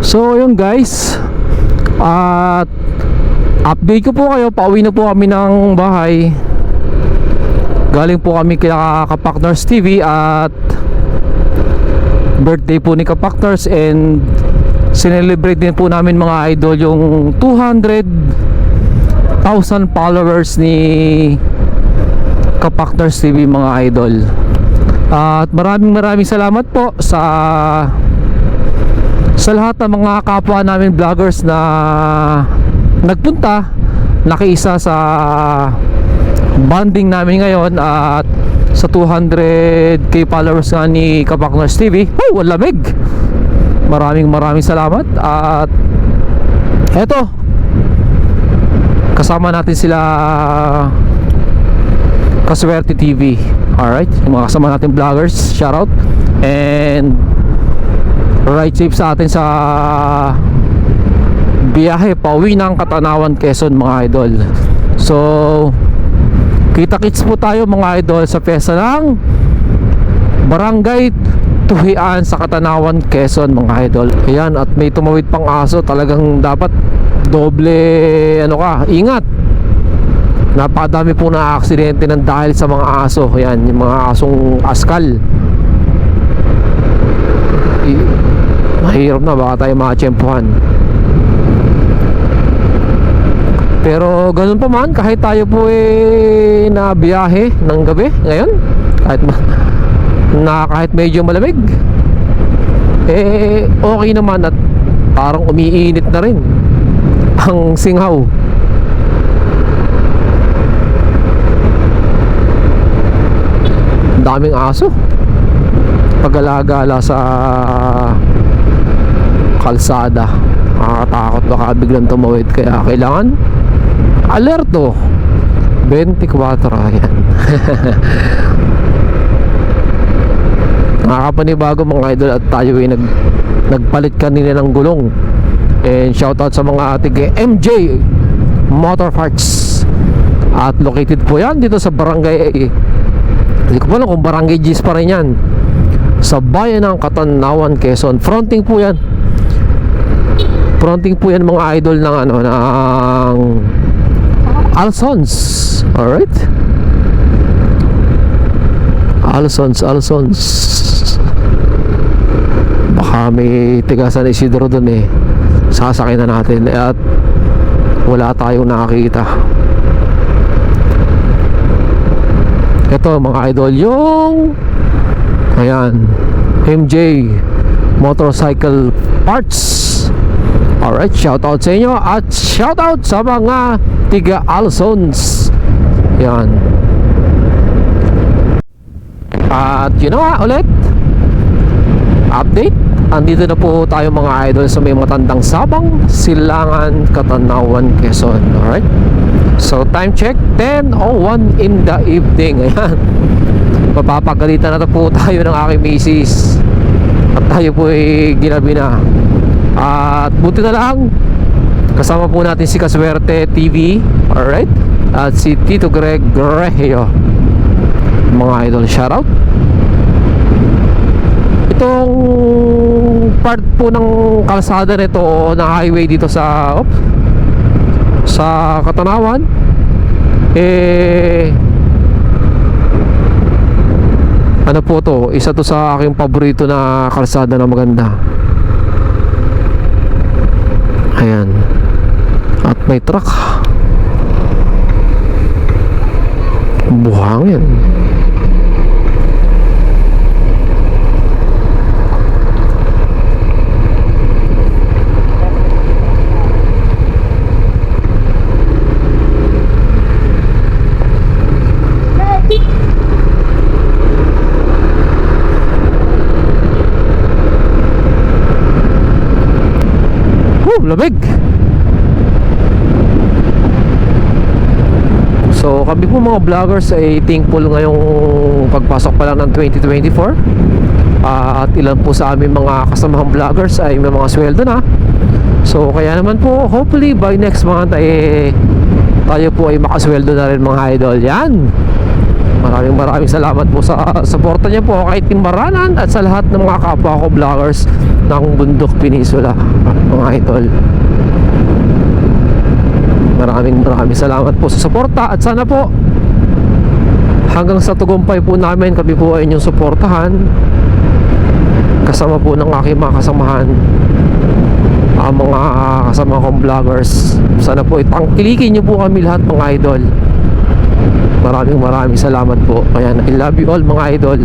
So yun guys. At Update ko po kayo. Pauwi na po kami ng bahay. Galing po kami kila Kapakners TV At Birthday po ni Kapakners And Sinelebrate din po namin mga idol Yung 200,000 followers ni Kapakners TV mga idol. At maraming maraming salamat po sa sa lahat ng mga kapwa namin vloggers na nagpunta nakiisa sa bonding namin ngayon at sa 200k followers nga ni Kapakners TV oh ang lamig. Maraming maraming salamat at eto kasama natin sila Kaswerte TV alright yung mga kasama natin vloggers shoutout and ride safe sa atin sa biyahe pauwi ng Katanawan Quezon mga idol. So kita kits po tayo mga idol sa pesa ng Barangay Tuhian sa Katanawan Quezon mga idol. Ayan at may tumawid pang aso. Talagang dapat doble ano ka ingat. Napakadami po na aksidente ng dahil sa mga aso. Ayan yung mga asong askal mahirap na baka tayo makachempuhan pero ganun pa man kahit tayo po eh na biyahe ng gabi ngayon kahit ma- na kahit medyo malamig eh okay naman at parang umiinit na rin ang singhaw. Daming aso. Pag-alagala sa kalsada. Nakakatakot baka biglang tumawid. Kaya kailangan alerto. 24 ayan nakakapanibago mga idol at tayo ay nag, nagpalit kanina ng gulong. And shoutout sa mga ating MJ Motor Parts. At located po yan dito sa barangay hindi ko pa alam kung barangay G's pa rin yan. Sa bayan ng Katanawan, Quezon. Fronting po yan fronting po yan mga idol ng ano ng Alsons. Alright? Alsons Alsons. Baka may tigasan Isidro dun eh. Sasakay na natin. At wala tayong nakakita. Ito mga idol yung ayan MJ Motorcycle Parts Alright, shout out sa inyo at shout out sa mga tiga Alsons. Yan. At yun na nga ulit. Update. Andito na po tayo mga idol sa may matandang sabang Silangan, Katanawan, Quezon. Alright? So time check 10.01 in the evening. Ayan. Mapapagalitan na po tayo ng aking misis. At tayo po ay ginabi na. At buti na lang kasama po natin si Kaswerte TV. Alright? At si Tito Greg Grehio. Mga idol shoutout. Itong part po ng kalsada nito o ng highway dito sa op, sa Katanawan eh ano po to isa to sa aking paborito na kalsada na maganda ayan. At may truck. Buhangin lamig. So kami po mga vloggers ay thankful ngayong pagpasok pa lang ng 2024 Ah, At ilan po sa aming mga kasamahang vloggers ay may mga sweldo na. So kaya naman po hopefully by next month ay tayo po ay makasweldo na rin mga idol. Yan Maraming maraming salamat po sa suporta niyo po kay Team Baranan at sa lahat ng mga kapwa ko vloggers ng Bundok Peninsula, mga idol. Maraming maraming salamat po sa suporta at sana po hanggang sa tagumpay po namin kami po ay inyong suportahan. Kasama po ng aking mga kasamahan ang mga kasama kong vloggers. Sana po itangkilikin nyo po kami lahat mga idol maraming maraming salamat po. Kaya I love you all mga idol